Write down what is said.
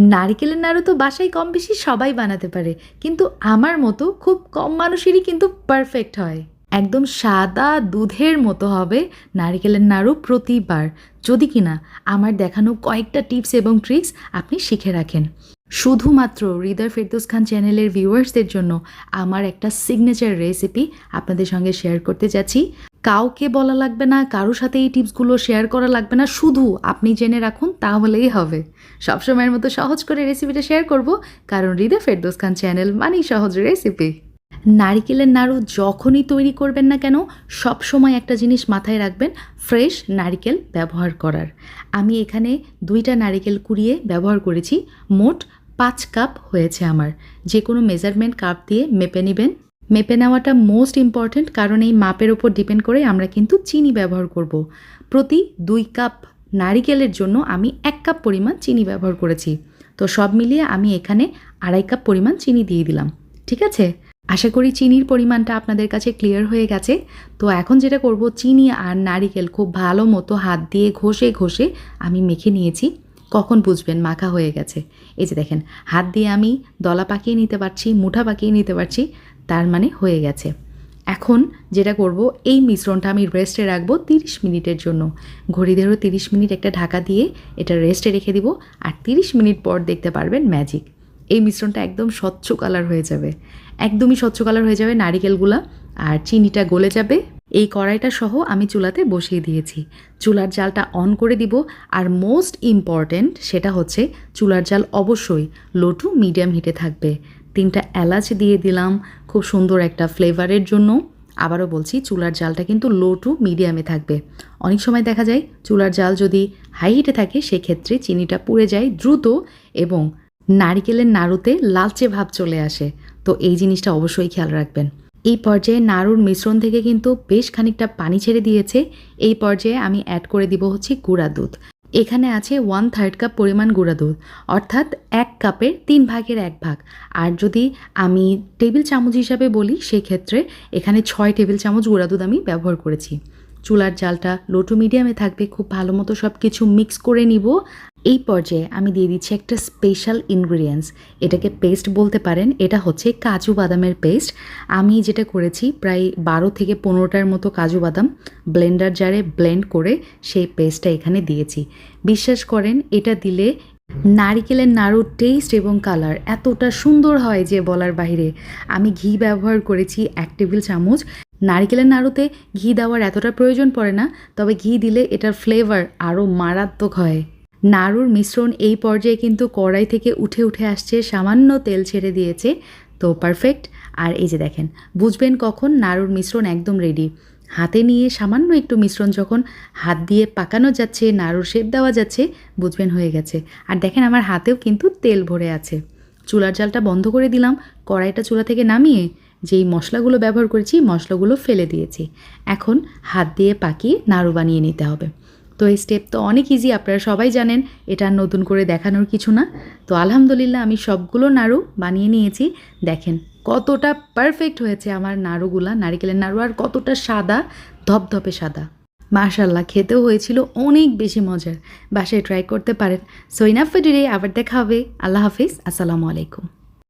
নারিকেলের নাড়ু তো বাসায় কম বেশি সবাই বানাতে পারে, কিন্তু আমার মতো খুব কম মানুষেরই কিন্তু পারফেক্ট হয়। একদম সাদা দুধের মতো হবে নারিকেলের নাড়ু প্রতিবার। যদি কিনা আমার দেখানো কয়েকটা টিপস এবং ট্রিক্স আপনি শিখে রাখেন। শুধুমাত্র হৃদয় ফেরদৌস খান চ্যানেলের ভিউয়ার্সদের জন্য আমার একটা সিগনেচার রেসিপি আপনাদের সঙ্গে শেয়ার করতে যাচ্ছি। কাউকে বলা লাগবে না, কারোর সাথে এই টিপসগুলো শেয়ার করা লাগবে না, শুধু আপনি জেনে রাখুন তাহলেই হবে। সবসময়ের মতো সহজ করে রেসিপিটা শেয়ার করব, কারণ হৃদয় ফেরদৌস খান চ্যানেল মানেই সহজ রেসিপি। নারিকেলের নাড়ু যখনই তৈরি করবেন না কেন সব সময় একটা জিনিস মাথায় রাখবেন, ফ্রেশ নারিকেল ব্যবহার করার। আমি এখানে দুইটা নারিকেল কুড়িয়ে ব্যবহার করেছি, মোট পাঁচ কাপ হয়েছে আমার। যে কোনো মেজারমেন্ট কাপ দিয়ে মেপে নেবেন। মেপে নেওয়াটা মোস্ট ইম্পর্ট্যান্ট কারণ এই মাপের ওপর ডিপেন্ড করে আমরা কিন্তু চিনি ব্যবহার করব। প্রতি দুই কাপ নারিকেলের জন্য আমি এক কাপ পরিমাণ চিনি ব্যবহার করেছি। তো সব মিলিয়ে আমি এখানে আড়াই কাপ পরিমাণ চিনি দিয়ে দিলাম। ঠিক আছে? আশা করি চিনির পরিমাণটা আপনাদের কাছে ক্লিয়ার হয়ে গেছে। তো এখন যেটা করব, চিনি আর নারিকেল খুব ভালো মতো হাত দিয়ে ঘষে ঘষে আমি মেখে নিয়েছি। কখন বুঝবেন? মাখা হয়ে গেছে। এই যে দেখেন, হাত দিয়ে আমি দলা পাকিয়ে নিতে পারছি, মুঠা পাকিয়ে নিতে পারছি। তার মানে হয়ে গেছে। এখন যেটা করব, এই মিশ্রণটা আমি রেস্টে রাখব তিরিশ মিনিটের জন্য। ঘড়ি ধরো তিরিশ মিনিট একটা ঢাকা দিয়ে এটা রেস্টে রেখে দিব আর তিরিশ মিনিট পর দেখতে পারবেন ম্যাজিক এই মিশ্রণটা একদম স্বচ্ছ কালার হয়ে যাবে। একদমই স্বচ্ছ কালার হয়ে যাবে নারিকেলগুলা আর চিনিটা গলে যাবে। এই কড়াইটা সহ আমি চুলাতে বসিয়ে দিয়েছি। চুলার জালটা অন করে দিব আর মোস্ট ইম্পর্ট্যান্ট সেটা হচ্ছে চুলার জাল অবশ্যই লো টু মিডিয়াম হিটে থাকবে। তিনটা এলাচ দিয়ে দিলাম। খুব সুন্দর একটা ফ্লেভারের জন্য। আবারও বলছি, চুলার জালটা কিন্তু লো টু মিডিয়ামে থাকবে। অনেক সময় দেখা যায়, চুলার জাল যদি হাই হিটে থাকে, সেক্ষেত্রে চিনিটা পুড়ে যায় দ্রুত এবং নারিকেলের নাড়ুতে লালচে ভাব চলে আসে। তো এই জিনিসটা অবশ্যই খেয়াল রাখবেন। এই পর্যায়ে নাড়ুর মিশ্রণ থেকে কিন্তু বেশ খানিকটা পানি ছেড়ে দিয়েছে। এই পর্যায়ে আমি অ্যাড করে দিব হচ্ছে গুঁড়া দুধ। এখানে আছে ওয়ান থার্ড কাপ পরিমাণ গুঁড়া দুধ, অর্থাৎ এক কাপের তিন ভাগের এক ভাগ। আর যদি আমি টেবিল চামচ হিসাবে বলি, সেক্ষেত্রে এখানে ছয় টেবিল চামচ গুঁড়া দুধ আমি ব্যবহার করেছি। চুলার জালটা লো টু মিডিয়ামে থাকবে, খুব ভালো মতো সব কিছু মিক্স করে নিব। এই পর্যায়ে আমি দিয়ে দিচ্ছি একটা স্পেশাল ইনগ্রিডিয়েন্টস এটাকে পেস্ট বলতে পারেন, এটা হচ্ছে কাজু বাদামের পেস্ট আমি যেটা করেছি প্রায় বারো থেকে পনেরোটার মতো কাজু বাদাম ব্লেন্ডার জারে ব্লেন্ড করে সেই পেস্টটা এখানে দিয়েছি। বিশ্বাস করেন, এটা দিলে নারিকেলের নাড়ুর টেস্ট এবং কালার এতটা সুন্দর হয় যে বলার বাইরে আমি ঘি ব্যবহার করেছি এক টেবিল চামচ। নারিকেলের নাড়ুতে ঘি দেওয়ার এতটা প্রয়োজন পড়ে না, তবে ঘি দিলে এটার ফ্লেভার আরও মারাত্মক হয়। নাড়ুর মিশ্রণ এই পর্যায়ে কিন্তু কড়াই থেকে উঠে উঠে আসছে, সামান্য তেল ছেড়ে দিয়েছে। তো পারফেক্ট আর এই যে দেখেন, বুঝবেন কখন নাড়ুর মিশ্রণ একদম রেডি হাতে নিয়ে সামান্য একটু মিশ্রণ যখন হাত দিয়ে পাকানো যাচ্ছে, নাড়ুর শেপ দেওয়া যাচ্ছে, বুঝবেন হয়ে গেছে। আর দেখেন আমার হাতেও কিন্তু তেল ভরে আছে। চুলার জালটা বন্ধ করে দিলাম, কড়াইটা চুলা থেকে নামিয়ে যেই মশলাগুলো ব্যবহার করেছি, মশলাগুলো ফেলে দিয়েছি। এখন হাত দিয়ে পাকিয়ে নাড়ু বানিয়ে নিতে হবে। তো এই স্টেপ তো অনেক ইজি আপনারা সবাই জানেন, এটা নতুন করে দেখানোর কিছু না। তো আলহামদুলিল্লাহ, আমি সবগুলো নাড়ু বানিয়ে নিয়েছি। দেখেন কতটা পারফেক্ট হয়েছে আমার নাড়ুগুলা, নারিকেলের নাড়ু, আর কতটা সাদা, ধপধপে সাদা। মার্শাল্লাহ খেতেও হয়েছিল অনেক বেশি মজার। বাসায় ট্রাই করতে পারেন। সো ফর আবার দেখা হবে। আল্লাহ হাফিজ, আসসালামু আলাইকুম।